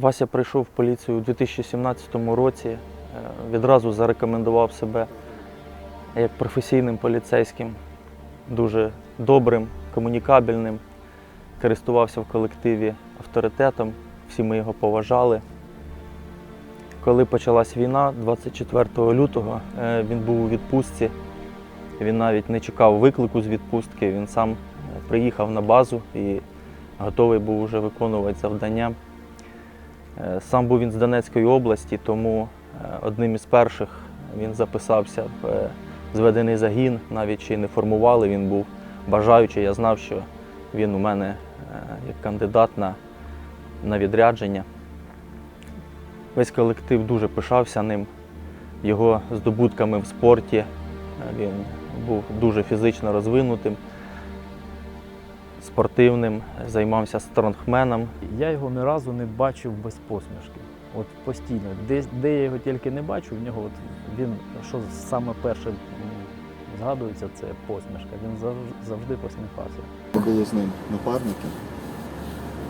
Вася прийшов в поліцію у 2017 році, е, відразу зарекомендував себе як професійним поліцейським, дуже добрим, комунікабельним, користувався в колективі авторитетом, всі ми його поважали. Коли почалась війна, 24 лютого, е, він був у відпустці. Він навіть не чекав виклику з відпустки. Він сам е, приїхав на базу і готовий був вже виконувати завдання. Е, Сам був він з Донецької області, тому е, одним із перших він записався в е, зведений загін, навіть ще й не формували. Він був бажаючий. Я знав, що він у мене як кандидат на, на відрядження. Весь колектив дуже пишався ним, його здобутками в спорті. Він був дуже фізично розвинутим, спортивним, займався стронгменом. Я його ні разу не бачив без посмішки. От постійно, де, де я його тільки не бачу, в нього от він, що саме перше згадується, це посмішка. Він завж- завжди посміхався. Ми були з ним напарники,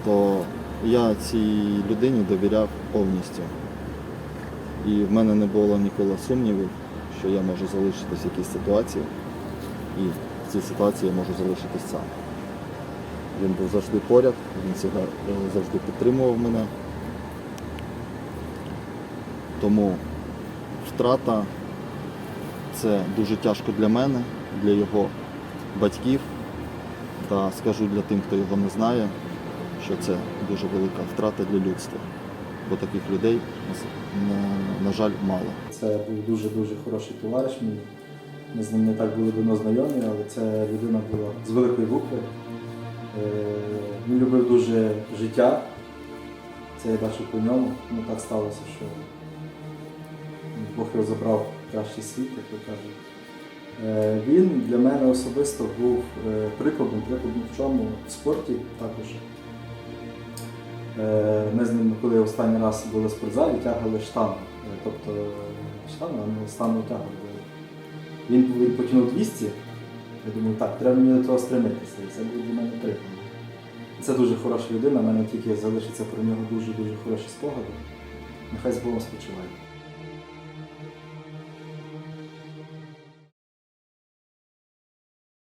то я цій людині довіряв повністю. І в мене не було ніколи сумнівів, що я можу залишитись в якійсь ситуації, і в цій ситуації я можу залишитись сам. Він був завжди поряд, він завжди, підтримував мене. Тому втрата це дуже тяжко для мене, для його батьків. Та скажу для тим, хто його не знає, що це дуже велика втрата для людства, бо таких людей, на, жаль, мало. Це був дуже-дуже хороший товариш. Ми з ним не так були давно знайомі, але це людина була з великої букви. Він любив дуже життя. Це я бачив по ньому. Ну так сталося, що Бог його забрав кращий світ, як ви кажуть. Е, Він для мене особисто був е, прикладом, прикладом в чому в спорті також. Е, Ми з ним, коли останній раз були в спортзалі, тягали штангу. Тобто штангу, а не стану тягали. Він, потягнув 200. Я думаю, так, треба мені до того стремитися. Це був для мене прикладом. Це дуже хороша людина, в мене тільки залишиться про нього дуже-дуже хороші спогади. Нехай з Богом спочиває.